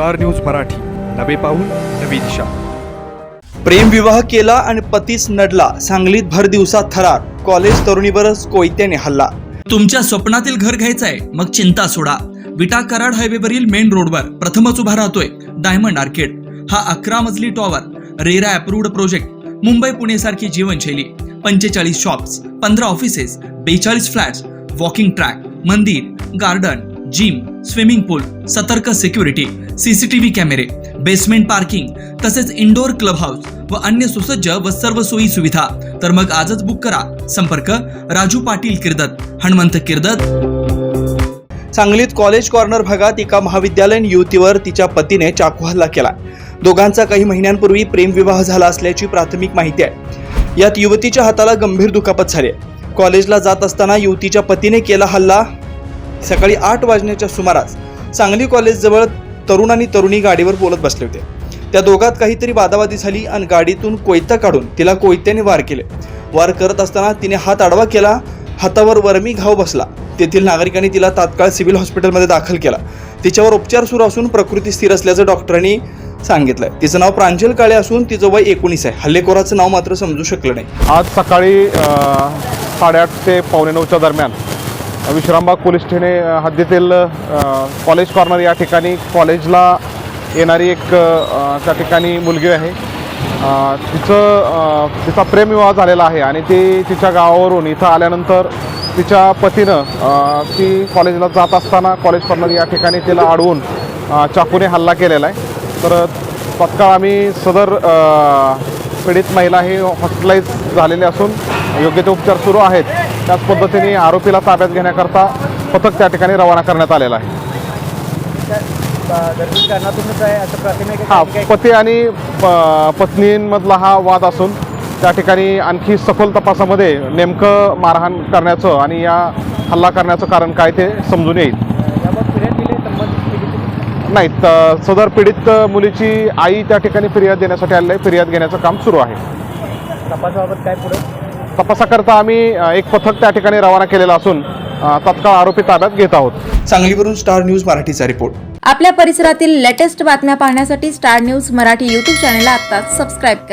Star news Marathi. नवे पाऊल नवी दिशा. प्रेमविवाह केला आणि पतीच नडला सांगलीत भर दिवसात थरार. कॉलेज तरुणीवरच कोयत्याने हल्ला. तुमच्या स्वप्नातील घर घ्यायचंय मग चिंता सोडा. विटा कराड हायवेवरील मेन रोडवर प्रथमच उभा राहतोय डायमंड आर्केड. हा अकरा मजली tower RERA approved project Mumbai Pune सारखी जीवनशैली. पंचेचाळीस शॉप्स पंधरा ऑफिसेस बेचाळीस फ्लॅट्स वॉकिंग ट्रॅक मंदिर गार्डन जिम स्विमिंग पूल सतर्क सिक्युरिटी सीसीटीव्ही कॅमेरे बेसमेंट पार्किंग तसेच इंडोर क्लब हाऊस व अन्य सुसज्ज व सर्व सोयी सुविधा. तर मग आजच बुक करा. संपर्क राजू पाटील किर्दत हनुमंत किर्दत. सांगलीत कॉलेज कॉर्नर भागात एका महाविद्यालयीन युवतीवर तिच्या पतीने चाकू हल्ला केला. दोघांचा काही महिन्यांपूर्वी प्रेमविवाह झाला असल्याची प्राथमिक माहिती आहे. यात युवतीच्या हाताला गंभीर दुखापत झाली कॉलेजला जात असताना युवतीच्या पतीने केला हल्ला सकाळी आठ वाजण्याच्या सुमारास सांगली कॉलेजजवळ तरुण आणि तरुणी गाडीवर बोलत बसले होते. त्या दोघात काहीतरी वादावादी झाली आणि गाडीतून कोयता काढून तिला कोयत्याने वार केले. वार करत असताना तिने हात आडवा केला हातावर वरमी घाव बसला. तेथील नागरिकांनी तिला तात्काळ सिव्हिल हॉस्पिटलमध्ये दाखल केला. तिच्यावर उपचार सुरू असून प्रकृती स्थिर असल्याचं डॉक्टरांनी सांगितलंय. तिचं नाव प्रांजल काळे असून तिचं वय एकोणीस आहे. हल्लेखोराचं नाव मात्र समजू शकलं नाही. आज सकाळी साडेआठ ते पावणे नऊच्या दरम्यान विश्रामबाग पोलीस ठाणे हद्दीतील कॉलेज कॉर्नर या ठिकाणी कॉलेजला येणारी एक त्या ठिकाणी मुलगी आहे. तिचं तिचा प्रेमविवाह झालेला आहे आणि ती तिच्या गावावरून इथं आल्यानंतर तिच्या पतीनं ती कॉलेजला जात असताना कॉलेज कॉर्नर या ठिकाणी तिला अडवून चाकूने हल्ला केलेला आहे. तर तत्काळ आम्ही सदर पीडित महिला ही हॉस्पिटलाइज झालेली असून योग्य ते उपचार सुरू आहेत. त्याच पद्धतीने आरोपीला ताब्यात घेण्याकरता पथक त्या ठिकाणी रवाना करण्यात आलेला आहे. हा पती आणि प- पत्नींमधला हा वाद असून त्या ठिकाणी आणखी सखोल तपासामध्ये नेमकं मारहाण करण्याचं आणि या हल्ला करण्याचं कारण काय ते समजून येईल. नाही त- सदर पीडित मुलीची आई त्या ठिकाणी फिर्याद देण्यासाठी आलेली आहे. फिर्याद घेण्याचं काम सुरू आहे. तपासाबाबत काय पुढे? तपासाकरता आम्ही एक पथक त्या ठिकाणी रवाना केलेलं असून तत्काळ आरोपी ताब्यात घेत आहोत. सांगलीवरून स्टार न्यूज मराठीचा रिपोर्ट. आपल्या परिसरातील लेटेस्ट बातम्या पाहण्यासाठी स्टार न्यूज मराठी यूट्यूब चॅनलला आत्ताच सबस्क्राईब करा.